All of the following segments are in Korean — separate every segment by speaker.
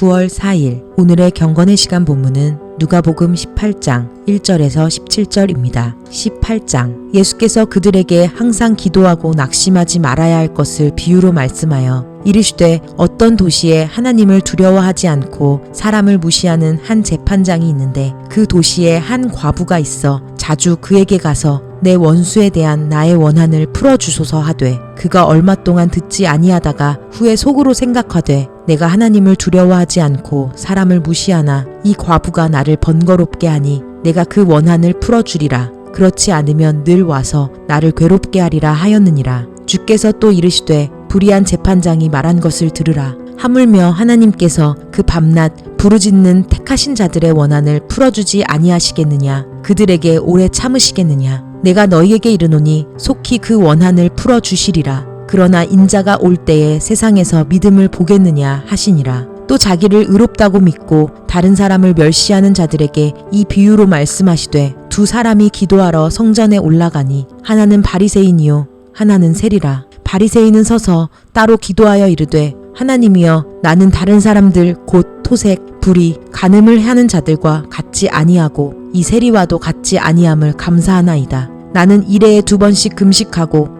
Speaker 1: 9월 4일 오늘의 경건의 시간 본문은 누가복음 18장 1절에서 17절입니다. 18장 예수께서 그들에게 항상 기도하고 낙심하지 말아야 할 것을 비유로 말씀하여 이르시되 어떤 도시에 하나님을 두려워하지 않고 사람을 무시하는 한 재판장이 있는데 그 도시에 한 과부가 있어 자주 그에게 가서 내 원수에 대한 나의 원한을 풀어 주소서 하되 그가 얼마 동안 듣지 아니하다가 후에 속으로 생각하되 내가 하나님을 두려워하지 않고 사람을 무시하나 이 과부가 나를 번거롭게 하니 내가 그 원한을 풀어 주리라. 그렇지 않으면 늘 와서 나를 괴롭게 하리라 하였느니라. 주께서 또 이르시되 불의한 재판장이 말한 것을 들으라. 하물며 하나님께서 그 밤낮 부르짖는 택하신 자들의 원한을 풀어주지 아니하시겠느냐? 그들에게 오래 참으시겠느냐? 내가 너희에게 이르노니 속히 그 원한을 풀어주시리라 그러나 인자가 올 때에 세상에서 믿음을 보겠느냐 하시니라 또 자기를 의롭다고 믿고 다른 사람을 멸시하는 자들에게 이 비유로 말씀하시되 두 사람이 기도하러 성전에 올라가니 하나는 바리새인이요 하나는 세리라 바리새인은 서서 따로 기도하여 이르되 하나님이여 나는 다른 사람들 곧 토색, 불의, 간음을 하는 자들과 같지 아니하고 이 세리와도 같지 아니함을 감사하나이다. 나는 일해에 두 번씩 금식하고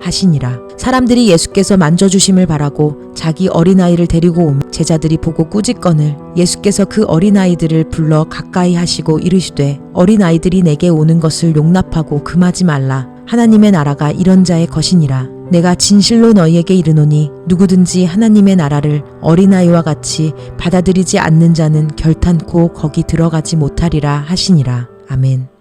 Speaker 1: 하시니라. 사람들이 예수께서 만져주심을 바라고 자기 어린아이를 데리고 온 제자들이 보고 꾸짖거늘 예수께서 그 어린아이들을 불러 가까이 하시고 이르시되 어린아이들이 내게 오는 것을 용납하고 금하지 말라. 하나님의 나라가 이런 자의 것이니라. 내가 진실로 너희에게 이르노니 누구든지 하나님의 나라를 어린아이와 같이 받아들이지 않는 자는 결탄코 거기 들어가지 못하리라 하시니라. 아멘